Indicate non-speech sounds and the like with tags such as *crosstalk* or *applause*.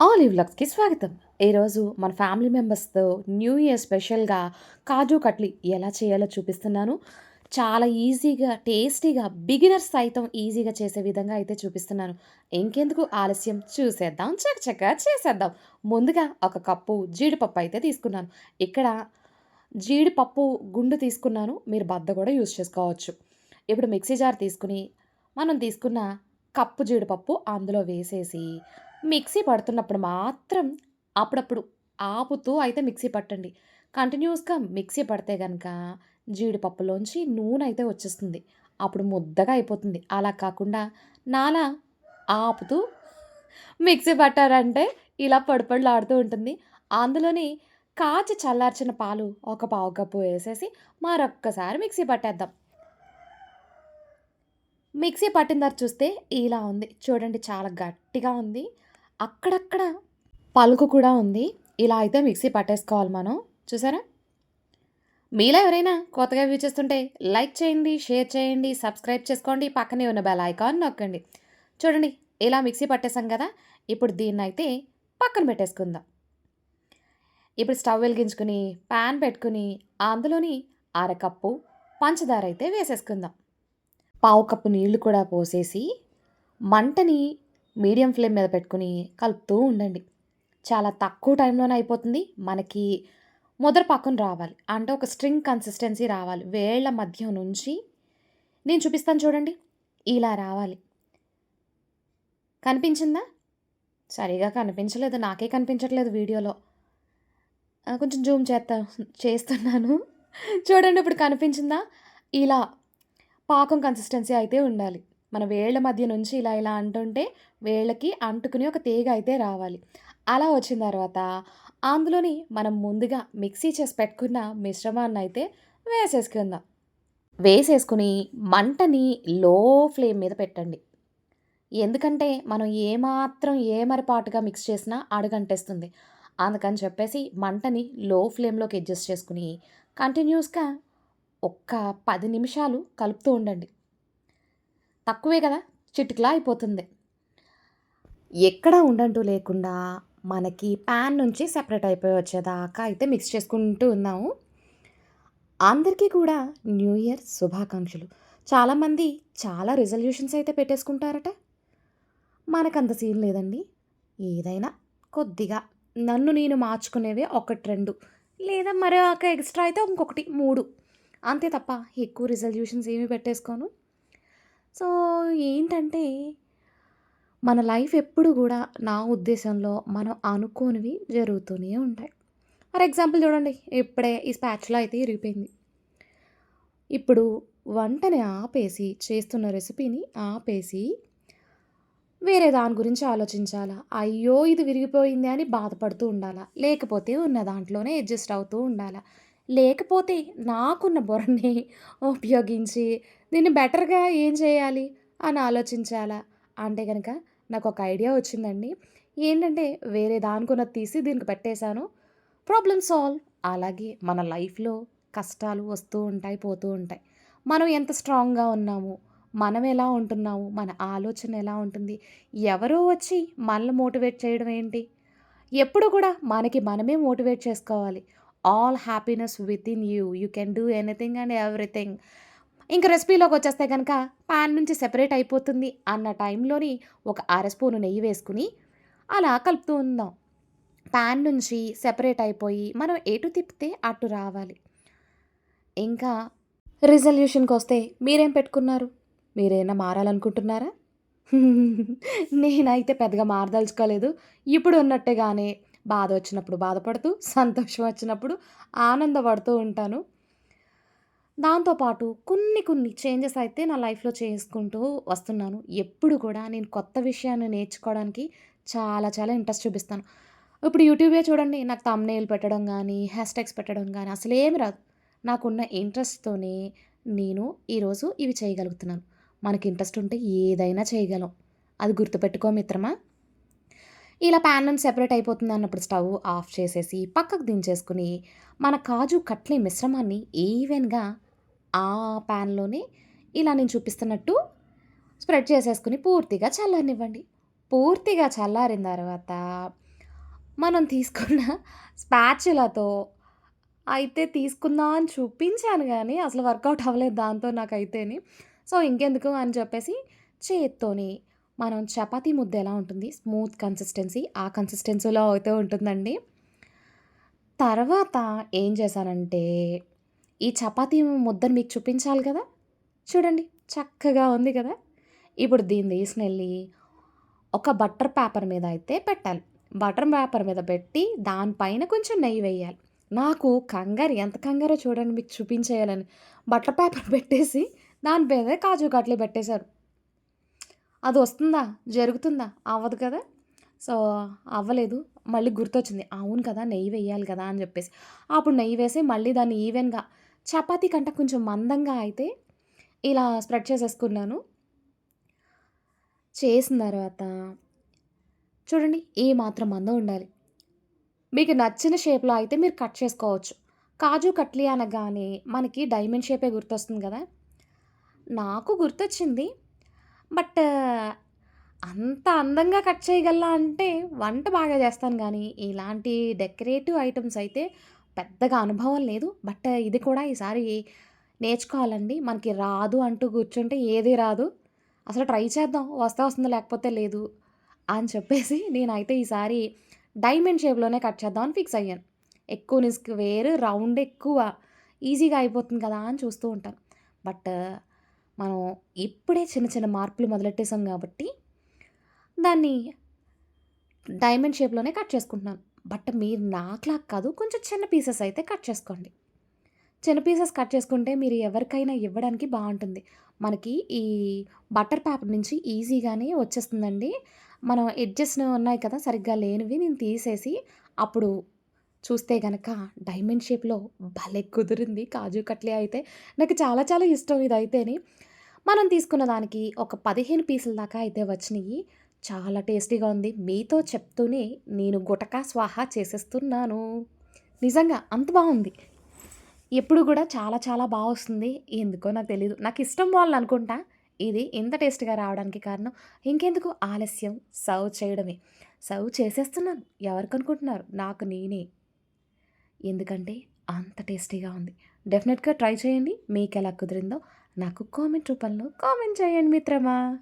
Olive లక్స్కి స్వాగతం. ఈరోజు మన ఫ్యామిలీ మెంబర్స్‌తో న్యూ ఇయర్ స్పెషల్‌గా కాజు కట్లీ ఎలా చేయాలో చూపిస్తున్నాను. చాలా ఈజీగా, టేస్టీగా బిగినర్స్ సైతం ఈజీగా చేసే విధంగా అయితే చూపిస్తున్నాను. ఇంకెందుకు ఆలస్యం చూసేద్దాం. చకచక చేసేద్దాం. ముందుగా ఒక కప్పు జీడిపప్పు అయితే తీసుకున్నాను. ఇక్కడ జీడిపప్పు గుండు తీసుకున్నాను. మీరు బద్ద కూడా యూజ్ చేసుకోవచ్చు. ఇప్పుడు మిక్సీ జార్ తీసుకొని, మనం తీసుకున్న కప్పు జీడిపప్పు అందులో వేసేసి, మిక్సీ పడుతున్నప్పుడు మాత్రం అప్పుడప్పుడు ఆపుతూ అయితే మిక్సీ పట్టండి. కంటిన్యూస్గా మిక్సీ పడితే కనుక జీడిపప్పులోంచి నూనె అయితే వచ్చేస్తుంది. అప్పుడు ముద్దగా అయిపోతుంది. అలా కాకుండా నాలా ఆపుతూ మిక్సీ పట్టారంటే ఇలా పడుపడులాడుతూ ఉంటుంది. అందులోని కాచి చల్లార్చిన పాలు ఒక పావు కప్పు వేసేసి మరొక్కసారి మిక్సీ పట్టేద్దాం. మిక్సీ పట్టిన తర్వాత చూస్తే ఇలా ఉంది. చూడండి చాలా గట్టిగా ఉంది. అక్కడక్కడ పలుకు కూడా ఉంది. ఇలా అయితే మిక్సీ పట్టేసుకోవాలి మనం. చూసారా? మీలో ఎవరైనా కొత్తగా వ్యూ చేస్తుంటే లైక్ చేయండి, షేర్ చేయండి, సబ్స్క్రైబ్ చేసుకోండి. పక్కనే ఉన్న బెల్ ఐకాన్ నొక్కండి. చూడండి ఇలా మిక్సీ పట్టేసాం కదా! ఇప్పుడు దీన్నయితే పక్కన పెట్టేసుకుందాం. ఇప్పుడు స్టవ్ వెలిగించుకుని పాన్ పెట్టుకుని అందులోని అరకప్పు పంచదార అయితే వేసేసుకుందాం. పావు కప్పు నీళ్ళు కూడా పోసేసి, మంటని మీడియం ఫ్లేమ్ మీద పెట్టుకొని కలుపుతూ ఉండండి. చాలా తక్కువ టైంలోనే అయిపోతుంది. మనకి ముద్ర పాకం రావాలి. అంటే ఒక స్ట్రింగ్ కన్సిస్టెన్సీ రావాలి. వేళ్ళ మధ్య నుంచి నేను చూపిస్తాను చూడండి. ఇలా రావాలి. కనిపించిందా? సరిగ్గా కనిపించలేదు. నాకే కనిపించట్లేదు వీడియోలో. కొంచెం జూమ్ చేస్తా చేస్తున్నాను. చూడండి ఇప్పుడు కనిపించిందా? ఇలా పాకం కన్సిస్టెన్సీ అయితే ఉండాలి. మన వేళ్ళ మధ్య నుంచి ఇలా ఇలా అంటుంటే వేళ్ళకి అంటుకుని ఒక తీగ అయితే రావాలి. అలా వచ్చిన తర్వాత అందులోని మనం ముందుగా మిక్సీ చేసి పెట్టుకున్న మిశ్రమాన్ని అయితే వేసేసుకుందాం. వేసేసుకుని మంటని లో ఫ్లేమ్ మీద పెట్టండి. ఎందుకంటే మనం ఏమాత్రం ఏమరపాటుగా మిక్స్ చేసినా అడుగంటేస్తుంది. అందుకని చెప్పేసి మంటని లో ఫ్లేమ్‌లోకి అడ్జస్ట్ చేసుకుని కంటిన్యూస్గా ఒక్క పది నిమిషాలు కలుపుతూ ఉండండి. తక్కువే కదా! చిటుకులా అయిపోతుంది. ఎక్కడా ఉండంటూ లేకుండా మనకి పాన్ నుంచి సెపరేట్ అయిపోయి వచ్చేదాకా అయితే మిక్స్ చేసుకుంటూ ఉన్నాము. అందరికీ కూడా న్యూ ఇయర్ శుభాకాంక్షలు. చాలామంది చాలా రిజల్యూషన్స్ అయితే పెట్టేసుకుంటారట. మనకంత సీన్ లేదండి. ఏదైనా కొద్దిగా నన్ను నేను మార్చుకునేవి ఒకటి రెండు లేదా మరి ఒక ఎక్స్‌ట్రా అయితే ఇంకొకటి మూడు అంతే తప్ప ఎక్కువ రిజల్యూషన్స్ ఏమి పెట్టేసుకోను. సో, ఏంటంటే మన లైఫ్ ఎప్పుడు కూడా నా ఉద్దేశంలో మనం అనుకోనివి జరుగుతూనే ఉంటాయి. ఫర్ ఎగ్జాంపుల్ చూడండి. ఇప్పుడే ఈ స్పాచ్లో అయితే ఇరిగిపోయింది. ఇప్పుడు వంటని ఆపేసి చేస్తున్న రెసిపీని ఆపేసి వేరే దాని గురించి ఆలోచించాలా? అయ్యో! ఇది విరిగిపోయింది అని బాధపడుతూ ఉండాలా? లేకపోతే ఉన్న దాంట్లోనే అడ్జస్ట్ అవుతూ ఉండాలా? లేకపోతే నాకున్న బుర్రని ఉపయోగించి దీన్ని బెటర్‌గా ఏం చేయాలి అని ఆలోచించాలా? అంటే కనుక నాకు ఒక ఐడియా వచ్చిందండి. ఏంటంటే వేరే దానికున్నది తీసి దీనికి పెట్టేశాను ప్రాబ్లమ్ సాల్వ్. అలాగే మన లైఫ్‌లో కష్టాలు వస్తూ ఉంటాయి, పోతూ ఉంటాయి. మనం ఎంత స్ట్రాంగ్‌గా ఉన్నాము, మనం ఎలా ఉంటున్నాము, మన ఆలోచన ఎలా ఉంటుంది, ఎవరో వచ్చి మనల్ని మోటివేట్ చేయడం ఏంటి? ఎప్పుడు కూడా మనకి మనమే మోటివేట్ చేసుకోవాలి. All happiness within you. You can do anything and everything. ఇంక రెసిపీలోకొచ్చేస్తే కనుక పాన్ నుంచి సెపరేట్ అయిపోతుంది అన్న టైంలోని ఒక అర స్పూను నెయ్యి వేసుకుని అలా కలుపుతూ ఉందాం. పాన్ నుంచి సెపరేట్ అయిపోయి మనం ఎటు తిప్పితే అటు రావాలి. ఇంకా రిజల్యూషన్కి వస్తే మీరేం పెట్టుకున్నారు? మీరేమైనా మారాలనుకుంటున్నారా? *laughs* నేనైతే పెద్దగా మారదలుచుకోలేదు. ఇప్పుడు ఉన్నట్టుగానే బాధ వచ్చినప్పుడు బాధపడుతూ, సంతోషం వచ్చినప్పుడు ఆనందపడుతూ ఉంటాను. దాంతో పాటు కొన్ని కొన్ని చేంజెస్ అయితే నా లైఫ్‌లో చేసుకుంటూ వస్తున్నాను. ఎప్పుడు కూడా నేను కొత్త విషయాన్ని నేర్చుకోవడానికి చాలా చాలా ఇంట్రెస్ట్ చూపిస్తాను. ఇప్పుడు యూట్యూబే చూడండి. నాకు థంబ్‌నెయిల్ పెట్టడం కానీ హ్యాష్‌ట్యాగ్స్ పెట్టడం కానీ అసలు ఏమి రాదు. నాకున్న ఇంట్రెస్ట్‌తోనే నేను ఈరోజు ఇవి చేయగలుగుతున్నాను. మనకి ఇంట్రెస్ట్ ఉంటే ఏదైనా చేయగలం. అది గుర్తుపెట్టుకో మిత్రమా! ఇలా పాన్ నుంచి సెపరేట్ అయిపోతుంది అన్నప్పుడు స్టవ్ ఆఫ్ చేసేసి పక్కకు దించేసుకుని మన కాజు కట్లే మిశ్రమాన్ని ఈవెన్‌గా ఆ ప్యాన్లోనే ఇలా నేను చూపిస్తున్నట్టు స్ప్రెడ్ చేసేసుకుని పూర్తిగా చల్లారనివ్వండి. పూర్తిగా చల్లారిన తర్వాత మనం తీసుకున్న స్పాచులతో అయితే తీసుకుందాం అని చూపించాను కానీ అసలు వర్కౌట్ అవ్వలేదు దాంతో నాకైతేని. సో, ఇంకెందుకు అని చెప్పేసి చేత్తోని మనం చపాతీ ముద్ద ఎలా ఉంటుంది స్మూత్ కన్సిస్టెన్సీ, ఆ కన్సిస్టెన్సీలో అయితే ఉంటుందండి. తర్వాత ఏం చేశానంటే, ఈ చపాతీ ముద్దను మీకు చూపించాలి కదా! చూడండి చక్కగా ఉంది కదా! ఇప్పుడు దీన్ని తీసుకెళ్ళి ఒక బటర్ పేపర్ మీద అయితే పెట్టాలి. బటర్ పేపర్ మీద పెట్టి దానిపైన కొంచెం నెయ్యి వేయాలి. నాకు కంగారు ఎంత కంగారో చూడండి మీకు చూపించేయాలని. బటర్ పేపర్ పెట్టేసి దాని మీద కాజు కట్లీ పెట్టేశారు. అది వస్తుందా? జరుగుతుందా? అవ్వదు కదా! సో, అవ్వలేదు. మళ్ళీ గుర్తొచ్చింది. అవును కదా! నెయ్యి వేయాలి కదా! అని చెప్పేసి. అప్పుడు నెయ్యి వేసి మళ్ళీ దాన్ని ఈవెన్‌గా చపాతీ కంటే కొంచెం మందంగా అయితే ఇలా స్ప్రెడ్ చేసేసుకున్నాను. చేసిన తర్వాత చూడండి ఏ మాత్రం మందం ఉండాలి. మీకు నచ్చిన షేప్‌లో అయితే మీరు కట్ చేసుకోవచ్చు. కాజు కట్లీ అనగానే మనకి డైమండ్ షేపే గుర్తొస్తుంది కదా నాకు గుర్తొచ్చింది. బట్ అంత అందంగా కట్ చేయగలరా అంటే వంట బాగా చేస్తాను కానీ ఇలాంటి డెకరేటివ్ ఐటమ్స్ అయితే పెద్దగా అనుభవం లేదు. బట్ ఇది కూడా ఈసారి నేర్చుకోవాలండి. మనకి రాదు అంటూ కూర్చుంటే ఏది రాదు. అసలు ట్రై చేద్దాం. వస్తే వస్తుంది లేకపోతే లేదు అని చెప్పేసి నేనైతే ఈసారి డైమండ్ షేప్‌లోనే కట్ చేద్దామని ఫిక్స్ అయ్యాను. ఎక్కువ నిస్క్ వేరు రౌండ్ ఎక్కువ ఈజీగా అయిపోతుంది కదా! అని చూస్తూ ఉంటాను. బట్ మనం ఇప్పుడే చిన్న చిన్న మార్పులు మొదలెట్టేసాం కాబట్టి దాన్ని డైమండ్ షేప్‌లోనే కట్ చేసుకుంటున్నాను. బట్ మీరు నాకులా కాదు కొంచెం చిన్న పీసెస్ అయితే కట్ చేసుకోండి. చిన్న పీసెస్ కట్ చేసుకుంటే మీరు ఎవరికైనా ఇవ్వడానికి బాగుంటుంది మనకి ఈ బటర్ పేపర్ నుంచి ఈజీగానే వచ్చేస్తుందండి. మనం ఎడ్జెస్ ఉన్నాయి కదా! సరిగ్గా లేనివి నేను తీసేసి అప్పుడు చూస్తే గనక డైమండ్ షేప్‌లో భలే కుదిరింది కాజు కట్లే అయితే. నాకు చాలా చాలా ఇష్టం ఇదైతేని. మనం తీసుకున్న దానికి ఒక 15 పీసుల దాకా అయితే వచ్చినాయి చాలా టేస్టీగా ఉంది. మీతో చెప్తూనే నేను గుటకా స్వాహా చేసేస్తున్నాను. నిజంగా అంత బాగుంది ఎప్పుడు కూడా చాలా చాలా బాగా వస్తుంది. ఎందుకో నాకు తెలియదు నాకు ఇష్టం వాళ్ళు అనుకుంటా ఇది ఇంత టేస్ట్‌గా రావడానికి కారణం. ఇంకెందుకు ఆలస్యం సర్వ్ చేయడమే. సర్వ్ చేసేస్తున్నాను. ఎవరికనుకుంటున్నారు? నాకు నేనే. ఎందుకంటే అంత టేస్టీగా ఉంది. డెఫినెట్గా ట్రై చేయండి. మీకు ఎలా కుదిరిందో నాకు కామెంట్ రూపంలో కామెంట్ చేయండి మిత్రమా.